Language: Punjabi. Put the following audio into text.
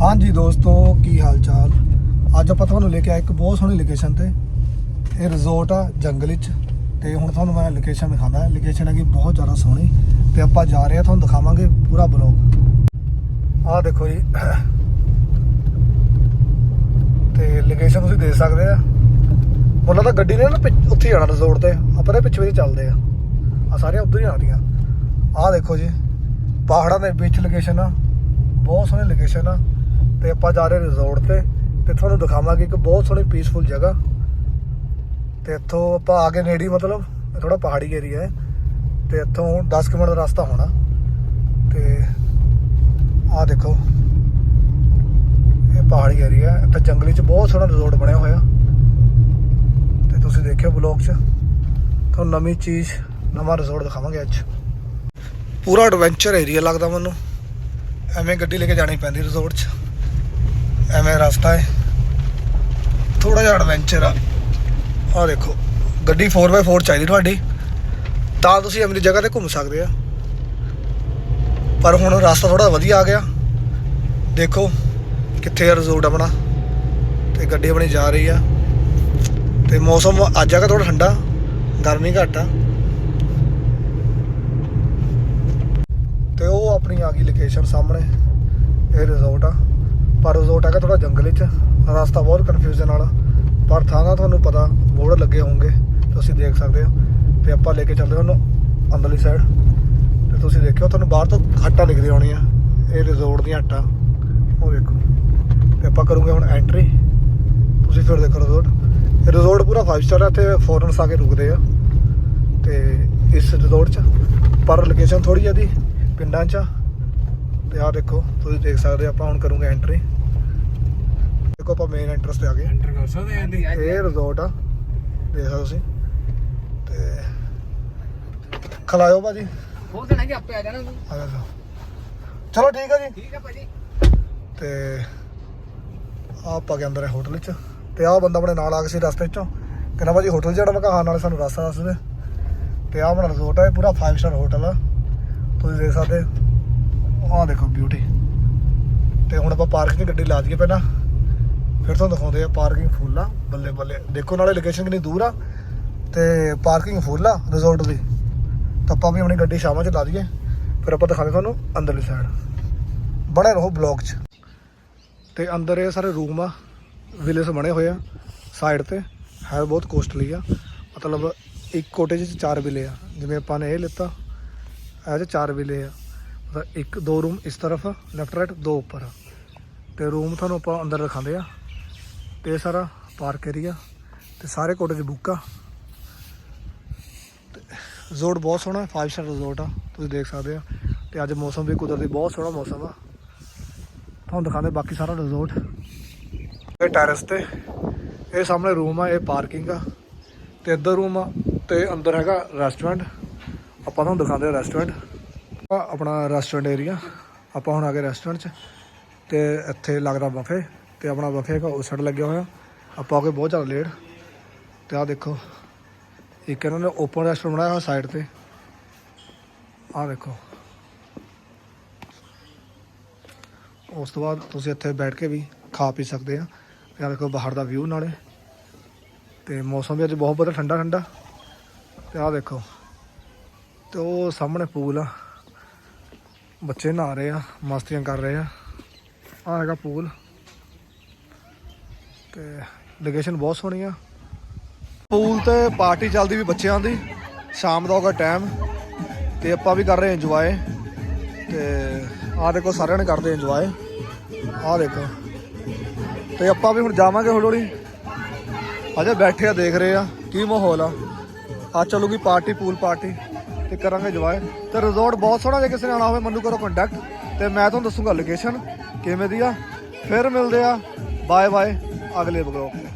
ਹਾਂਜੀ ਦੋਸਤੋ, ਕੀ ਹਾਲ ਚਾਲ ਅੱਜ ਆਪਾਂ ਤੁਹਾਨੂੰ ਲੈ ਕੇ ਆਏ ਇੱਕ ਬਹੁਤ ਸੋਹਣੀ ਲੋਕੇਸ਼ਨ ਤੇ। ਇਹ ਰਿਜ਼ੋਰਟ ਆ ਜੰਗਲ ਵਿੱਚ। ਤੇ ਹੁਣ ਤੁਹਾਨੂੰ ਮੈਂ ਲੋਕੇਸ਼ਨ ਦਿਖਾਉਂਦਾ। ਹੈ ਲੋਕੇਸ਼ਨ ਹੈਗੀ ਬਹੁਤ ਜ਼ਿਆਦਾ ਸੋਹਣੀ। ਤੇ ਆਪਾਂ ਜਾ ਰਹੇ ਆ ਤੁਹਾਨੂੰ ਦਿਖਾਵਾਂਗੇ ਪੂਰਾ ਬਲੌਗ ਆਹ ਦੇਖੋ ਜੀ। ਤੇ ਲੋਕੇਸ਼ਨ ਤੁਸੀਂ ਦੇਖ ਸਕਦੇ ਆ। ਮੁੱਲਾ ਤਾਂ ਗੱਡੀ ਨੇ ਨਾ ਪਿੱਛ- ਉੱਥੇ ਹੀ ਜਾਣਾ ਰਿਜ਼ੋਰਟ ਤੇ। ਆਪਾਂ ਦੇ ਪਿੱਛੇ ਵਿੱਚ ਚੱਲਦੇ ਆ। ਆ ਸਾਰੇ ਉੱਧਰ ਹੀ ਆਉਂਦੀਆਂ। ਆਹ ਦੇਖੋ ਜੀ। ਪਹਾੜਾਂ ਦੇ ਵਿੱਚ ਲੋਕੇਸ਼ਨ ਆ। ਬਹੁਤ ਸੋਹਣੀ ਲੋਕੇਸ਼ਨ ਆ। ਤੇ ਆਪਾਂ ਜਾ ਰਹੇ ਰਿਜ਼ੋਰਟ ਤੇ ਤੇ ਤੁਹਾਨੂੰ ਦਿਖਾਵਾਂਗੇ ਇੱਕ ਬਹੁਤ ਸੋਹਣੀ ਪੀਸਫੁਲ ਜਗ੍ਹਾ। ਤੇ ਇੱਥੋਂ ਆਪਾਂ ਆ ਗਏ ਨੇੜੀ, ਮਤਲਬ ਥੋੜਾ ਪਹਾੜੀ ਏਰੀਆ ਹੈ। ਤੇ ਇੱਥੋਂ 10 ਕਿਲੋਮੀਟਰ ਦਾ ਰਸਤਾ ਹੋਣਾ। ਤੇ ਆਹ ਦੇਖੋ। ਇਹ ਪਹਾੜੀ ਏਰੀਆ ਹੈ। ਤੇ ਜੰਗਲੀ ਚ ਬਹੁਤ ਸੋਹਣਾ ਰਿਜ਼ੋਰਟ ਬਣਿਆ ਹੋਇਆ। ਤੇ ਤੁਸੀਂ ਦੇਖਿਓ ਬਲੌਗ 'ਚ। ਤੁਹਾਨੂੰ ਨਵੀਂ ਚੀਜ਼, ਨਵਾਂ ਰਿਜ਼ੋਰਟ ਦਿਖਾਵਾਂਗੇ ਅੱਜ। ਪੂਰਾ ਐਡਵੈਂਚਰ ਏਰੀਆ ਲੱਗਦਾ ਮੈਨੂੰ। ਐਵੇਂ ਗੱਡੀ ਲੈ ਕੇ ਜਾਣੀ ਪੈਂਦੀ ਰਿਜ਼ੋਰਟ 'ਚ। ਐਵੇਂ ਰਸਤਾ ਹੈ। ਥੋੜਾ ਜਿਹਾ ਐਡਵੈਂਚਰ ਆ। ਆ ਦੇਖੋ, ਗੱਡੀ 4x4 ਚਾਹੀਦੀ ਤੁਹਾਡੀ। ਤਾਂ ਤੁਸੀਂ ਐਵੇਂ ਜਗ੍ਹਾ ਤੇ ਘੁੰਮ ਸਕਦੇ ਆ। ਪਰ ਹੁਣ ਰਸਤਾ ਥੋੜਾ ਵਧੀਆ ਆ ਗਿਆ। ਦੇਖੋ ਕਿੱਥੇ ਆ ਰਿਜ਼ੋਰਟ ਆਪਣਾ। ਤੇ ਗੱਡੀ ਆਪਣੀ ਜਾ ਰਹੀ ਆ। ਤੇ ਮੌਸਮ ਅੱਜ ਹੈਗਾ ਥੋੜਾ ਠੰਡਾ। ਗਰਮੀ ਘੱਟ ਆ। ਤੇ ਉਹ ਆਪਣੀ ਆ ਗਈ ਲੋਕੇਸ਼ਨ ਸਾਹਮਣੇ। ਇਹ ਰਿਜ਼ੋਰਟ ਆ। ਪਰ ਰਿਜ਼ੋਰਟ ਹੈਗਾ ਥੋੜਾ ਜੰਗਲ ਵਿੱਚ ਰਸਤਾ ਬਹੁਤ ਕਨਫਿਊਜ਼ਨ ਵਾਲਾ ਪਰ ਥਾਂ ਦਾ ਤੁਹਾਨੂੰ ਪਤਾ ਬੋਰਡ ਲੱਗੇ ਹੋਣਗੇ, ਤੁਸੀਂ ਦੇਖ ਸਕਦੇ ਹੋ। ਤੇ ਆਪਾਂ ਲੈ ਕੇ ਚੱਲਦੇ ਹਾਂ ਉਹਨੂੰ ਅੰਦਰਲੀ ਸਾਈਡ ਤੇ ਤੁਸੀਂ ਦੇਖਿਓ, ਤੁਹਾਨੂੰ ਬਾਹਰ ਤੋਂ ਹੱਟਾਂ ਦਿਖਦੀਆਂ ਹੋਣੀਆਂ ਇਹ ਰਿਜ਼ੋਰਟ ਦੀਆਂ ਹੱਟਾਂ ਉਹ ਦੇਖੋ। ਤੇ ਆਪਾਂ ਕਰੂਗੇ ਹੁਣ ਐਂਟਰੀ ਤੁਸੀਂ ਫਿਰ ਦੇਖੋ ਰਿਜ਼ੋਰਟ ਰਿਜ਼ੋਰਟ ਪੂਰਾ 5 ਸਟਾਰ ਹੈ ਤੇ ਫੋਰਨਸ ਆ ਕੇ ਰੁਕਦੇ ਆ। ਤੇ ਇਸ ਰਿਜ਼ੋਰਟ 'ਚ, ਪਰ ਲੋਕੇਸ਼ਨ ਥੋੜੀ ਜਿਹੀ ਪਿੰਡਾਂ 'ਚ। ਤੇ ਆਹ ਦੇਖੋ ਤੁਸੀਂ ਦੇਖ ਸਕਦੇ ਹੋ ਆਪਾਂ ਹੁਣ ਕਰੂਗੇ ਐਂਟਰੀ ਦੇਖੋ ਆਪਾਂ ਮੇਨ ਐਂਟਰਸ ਤੇ ਆ ਗਏ। ਐਂਟਰ ਕਰ ਸਕਦੇ ਆਂ ਦੀ ਇਹ ਰਿਜ਼ੋਰਟ ਆ ਦੇਖ ਸਕਦੇ ਤੁਸੀਂ। ਤੇ ਖਲਾਇਓ ਭਾਜੀ। ਹੋਰ ਦੇਣਾ ਕਿ ਆਪੇ ਆ ਜਾਣਾ ਆ ਜਾ ਚਲੋ ਠੀਕ ਆ ਜੀ। ਠੀਕ ਹੈ ਭਾਜੀ। ਤੇ ਆਹ ਆਪਾਂ ਕੇ ਅੰਦਰ ਹੈ ਹੋਟਲ ਵਿੱਚ। ਤੇ ਆਹ ਬੰਦਾ ਆਪਣੇ ਨਾਲ ਆ ਗਿਆ ਸੀ ਰਸਤੇ 'ਚੋਂ ਕਹਿੰਦਾ ਭਾਜੀ ਹੋਟਲ ਜਿਹੜਾ ਮੈਂ ਕਿਹਾ ਹਾਂ ਨਾਲੇ ਸਾਨੂੰ ਰਸਤਾ ਦੱਸ ਦੇ। ਤੇ ਆਹ ਆਪਣਾ ਰਿਜ਼ੋਰਟ ਹੈ ਪੂਰਾ 5 ਸਟਾਰ ਹੋਟਲ ਆ। ਤੁਸੀਂ ਦੇਖ ਸਕਦੇ ਹੋ। ਆਹ ਦੇਖੋ ਬਿਊਟੀ ਤੇ ਹੁਣ ਆਪਾਂ ਪਾਰਕਿੰਗ 'ਚ ਗੱਡੀ ਲਾ ਦਈਏ ਪਹਿਲਾਂ। ਫਿਰ ਤੁਹਾਨੂੰ ਦਿਖਾਉਂਦੇ ਆ ਪਾਰਕਿੰਗ ਫੁੱਲ ਆ, ਬੱਲੇ ਬੱਲੇ। ਦੇਖੋ ਨਾਲੇ ਲੋਕੇਸ਼ਨ ਕਿੰਨੀ ਦੂਰ ਆ। ਤੇ ਪਾਰਕਿੰਗ ਫੁੱਲ ਆ ਰਿਜ਼ੋਰਟ ਦੀ। ਤਾਂ ਆਪਾਂ ਵੀ ਆਪਣੀ ਗੱਡੀ ਸ਼ਾਮਾਂ 'ਚ ਲਾ ਦਈਏ। ਫਿਰ ਆਪਾਂ ਦਿਖਾਉਂਦੇ ਤੁਹਾਨੂੰ ਅੰਦਰਲੀ ਸਾਈਡ ਬਣੇ ਰਹੋ ਬਲੌਗ 'ਚ। ਤੇ ਅੰਦਰ ਇਹ ਸਾਰੇ ਰੂਮ ਆ। ਵਿਲੇਸ ਬਣੇ ਹੋਏ ਆ ਸਾਈਡ ਤੇ। ਹੈ ਬਹੁਤ ਕੋਸਟਲੀ ਆ। ਮਤਲਬ ਇੱਕ ਕੋਟੇ 'ਚ ਚਾਰ ਵਿਲੇ ਆ। ਜਿਵੇਂ ਆਪਾਂ ਨੇ ਇਹ ਲਿੱਤਾ, ਇਹ 'ਚ ਚਾਰ ਵਿਲੇ ਆ। ਇੱਕ, ਦੋ ਰੂਮ ਇਸ ਤਰਫ ਲੈਫਟ ਰਾਈਟ ਦੋ ਉੱਪਰ। ਆ ਤੇ ਰੂਮ ਤੁਹਾਨੂੰ ਆਪਾਂ ਅੰਦਰ ਦਿਖਾਉਂਦੇ ਆ। ਤੇ ਇਹ ਸਾਰਾ ਪਾਰਕ ਏਰੀਆ ਤੇ ਸਾਰੇ ਕੋਟੇਜ ਬੁੱਕ ਆ। ਰਿਜ਼ੋਰਟ ਬਹੁਤ ਸੋਹਣਾ ਹੈ 5 ਸਟਾਰ ਰਿਜ਼ੋਰਟ ਆ, ਤੁਸੀਂ ਦੇਖ ਸਕਦੇ ਆ। ਤੇ ਅੱਜ ਮੌਸਮ ਵੀ ਕੁਦਰਤੀ ਬਹੁਤ ਸੋਹਣਾ ਮੌਸਮ ਆ। ਤੁਹਾਨੂੰ ਦਿਖਾਉਂਦੇ ਬਾਕੀ ਸਾਰਾ ਰਿਜ਼ੋਰਟ ਇਹ ਟੈਰੇਸ ਤੇ, ਇਹ ਸਾਹਮਣੇ ਰੂਮ ਆ, ਇਹ ਪਾਰਕਿੰਗ ਆ। ਤੇ ਇੱਧਰ ਰੂਮ ਆ, ਤੇ ਅੰਦਰ ਹੈਗਾ ਰੈਸਟੋਰੈਂਟ ਆਪਾਂ ਤੁਹਾਨੂੰ ਦਿਖਾਉਂਦੇ ਆ ਰੈਸਟੋਰੈਂਟ ਆਪਣਾ ਰੈਸਟੋਰੈਂਟ ਏਰੀਆ ਆਪਾਂ ਹੁਣ ਆ ਗਏ ਰੈਸਟੋਰੈਂਟ 'ਚ ਤੇ ਇੱਥੇ ਲੱਗਦਾ ਬਫੇ ਤੇ ਆਪਣਾ ਬਫੇ ਹੈਗਾ ਉਸ ਸਾਈਡ ਲੱਗਿਆ ਹੋਇਆ। ਆਪਾਂ ਆ ਕੇ ਬਹੁਤ ਜ਼ਿਆਦਾ ਲੇਟ ਤੇ ਆਹ ਦੇਖੋ, ਇੱਕ ਇਹਨਾਂ ਨੇ ਓਪਨ ਰੈਸਟੋਰੈਂਟ ਬਣਾਇਆ ਹੋਇਆ ਸਾਈਡ ਤੇ। ਆਹ ਦੇਖੋ। ਉਸ ਤੋਂ ਬਾਅਦ ਤੁਸੀਂ ਇੱਥੇ ਬੈਠ ਕੇ ਵੀ ਖਾ ਪੀ ਸਕਦੇ ਆ। ਤੇ ਆਹ ਦੇਖੋ ਬਾਹਰ ਦਾ ਵਿਊ ਨਾਲੇ। ਤੇ ਮੌਸਮ ਵੀ ਅੱਜ ਬਹੁਤ ਵਧੀਆ, ਠੰਡਾ ਠੰਡਾ। ਤੇ ਆਹ ਦੇਖੋ, ਤੇ ਉਹ ਸਾਹਮਣੇ ਪੂਲ ਆ। ਬੱਚੇ ਨਹਾ ਰਹੇ ਆ, ਮਸਤੀਆਂ ਕਰ ਰਹੇ ਆ। ਆਹ ਹੈਗਾ ਪੂਲ। ਤੇ ਲੋਕੇਸ਼ਨ ਬਹੁਤ ਸੋਹਣੀ ਆ। ਪੂਲ ਤੇ ਪਾਰਟੀ ਚੱਲਦੀ ਵੀ ਬੱਚਿਆਂ ਦੀ, ਸ਼ਾਮ ਦਾ ਹੋਗਾ ਟਾਈਮ ਤੇ ਆਪਾਂ ਵੀ ਕਰ ਰਹੇ ਇੰਜੋਏ ਤੇ ਆਹ ਦੇਖੋ ਸਾਰਿਆਂ ਨੇ ਕਰਦੇ ਇੰਜੋਏ ਆਹ ਦੇਖੋ। ਤੇ ਆਪਾਂ ਵੀ ਹੁਣ ਜਾਵਾਂਗੇ ਹੌਲੀ ਹੌਲੀ ਅਜੇ ਬੈਠੇ ਆ, ਦੇਖ ਰਹੇ ਆ ਕੀ ਮਾਹੌਲ ਆ। ਆ ਚੱਲੂਗੀ ਪਾਰਟੀ ਪੂਲ ਪਾਰਟੀ ਤੇ ਕਰਾਂਗੇ ਜਵਾਏ। ਤੇ ਰਿਜ਼ੋਰਟ ਬਹੁਤ ਸੋਹਣਾ ਜੇ ਕਿਸੇ ਨੇ ਆਉਣਾ ਹੋਵੇ, ਮੈਨੂੰ ਕਰੋ ਕੰਟੈਕਟ ਤੇ ਮੈਂ ਤੁਹਾਨੂੰ ਦੱਸੂਗਾ ਲੋਕੇਸ਼ਨ ਕਿਵੇਂ ਦੀ ਆ। ਫਿਰ ਮਿਲਦੇ ਆ। ਬਾਏ ਬਾਏ ਅਗਲੇ ਬਲੌਗ